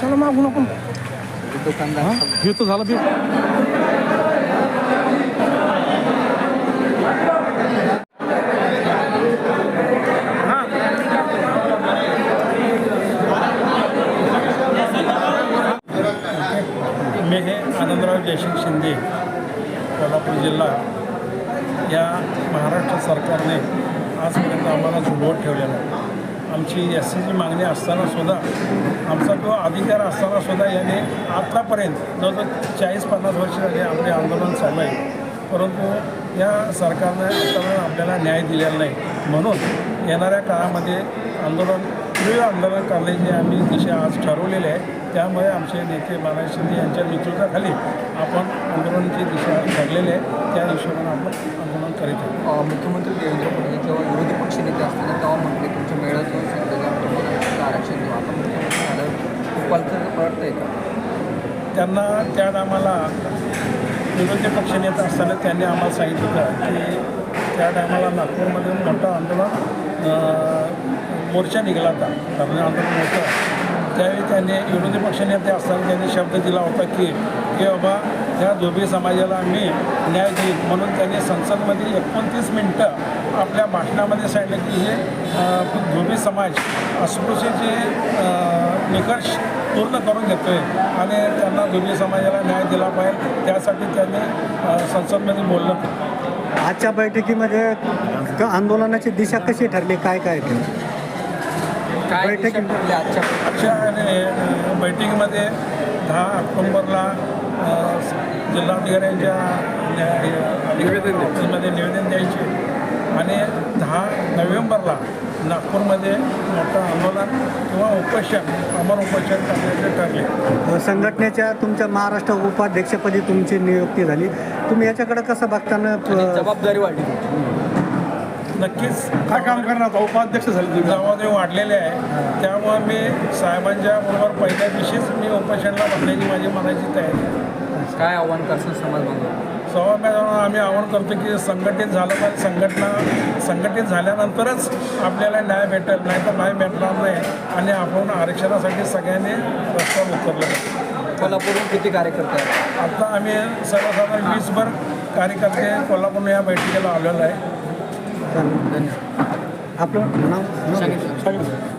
चला मागू नको दुकानदार हे तर झालं बी मी हे आनंदराव जयसिंग शिंदे कोल्हापूर जिल्हा. या महाराष्ट्र सरकारने आजपर्यंत आम्हाला झुलवत ठेवलेला आहे. आमची एस सीची मागणी असतानासुद्धा आमचा जो अधिकार असतानासुद्धा याने आत्तापर्यंत जवळजवळ चाळीस पन्नास वर्ष झाले आपले आंदोलन चालू आहे. परंतु या सरकारने आत्तापर्यंत आपल्याला न्याय दिलेला नाही. म्हणून येणाऱ्या काळामध्ये आंदोलन तीव्र आंदोलन करण्याची आम्ही दिशा आज ठरवलेली आहे त्यामुळे आमचे नेते बाळा शिंदे यांच्या नेतृत्वाखाली आपण आंदोलनाची दिशा ठरलेली आहे. त्या हिशोबाने आपण आंदोलन करीत आहोत. मुख्यमंत्री देवेंद्र फडणवीस जेव्हा विरोधी पक्षनेते असताना तेव्हा म्हटले तुमच्या मेळ्यात येऊन सांगितलं तुम्हाला आरक्षण देऊ आता मुख्यमंत्री का? त्यांना त्या टायमाला विरोधी पक्षनेता असताना त्यांनी आम्हाला सांगितलं होतं की त्या टायमाला नागपूरमध्ये मोठं आंदोलन मोर्चा निघाला होता धरणे आंदोलन होतं त्यावेळी त्यांनी विरोधी पक्षनेते असताना त्यांनी शब्द दिला होता की हे बाबा त्या धोबी समाजाला मी न्याय देईल म्हणून त्यांनी संसदमध्ये एकोणतीस मिनटं आपल्या भाषणामध्ये सांगितलं की हे धोबी समाज अस्पृश्याचे निकष पूर्ण करून घेतो आहे आणि त्यांना धोबी समाजाला न्याय दिला पाहिजे. त्यासाठी त्यांनी संसदमध्ये बोललं आजच्या बैठकीमध्ये क- आंदोलनाची दिशा कशी ठरली? काय काय काय बैठक- आजच्या? बैठकीमध्ये दहा ऑक्टोंबरला जिल्हाधिकाऱ्यांच्या निवेदन निवेदन द्यायचे. आणि दहा नोव्हेंबरला नागपूरमध्ये मोठं आंदोलन किंवा उपोषण अमर उपोषण करण्याचे ठरले. संघटनेच्या तुमच्या महाराष्ट्र उपाध्यक्षपदी तुमची नियुक्ती झाली. तुम्ही याच्याकडे कसं बघताना जबाबदारी वाढली नक्कीच. काय काम करणार उपाध्यक्ष झाले जबाबदारी वाढलेले आहे. त्यामुळे मी साहेबांच्या बरोबर पहिल्या दिवशीच मी उपोषणला बसण्याची माझी मनाची तयारी आहे. काय आव्हान करसान समाज बांधव आम्ही आवाहन करतो की संघटित झालं पाहिजे संघटना संघटित झाल्यानंतरच आपल्याला न्याय भेटेल नाही तर न्याय भेटणार नाही. आणि आपण आरक्षणासाठी सगळ्यांनी रस्त्यावर उतरलं. पाहिजे. कोल्हापूरहून किती कार्यकर्ते आहेत? आता आम्ही सर्वसाधारण वीसभर कार्यकर्ते कोल्हापूर या बैठकीला आलेलो आहे. धन्यवाद. आपलं नाव नाव- सांगितलं.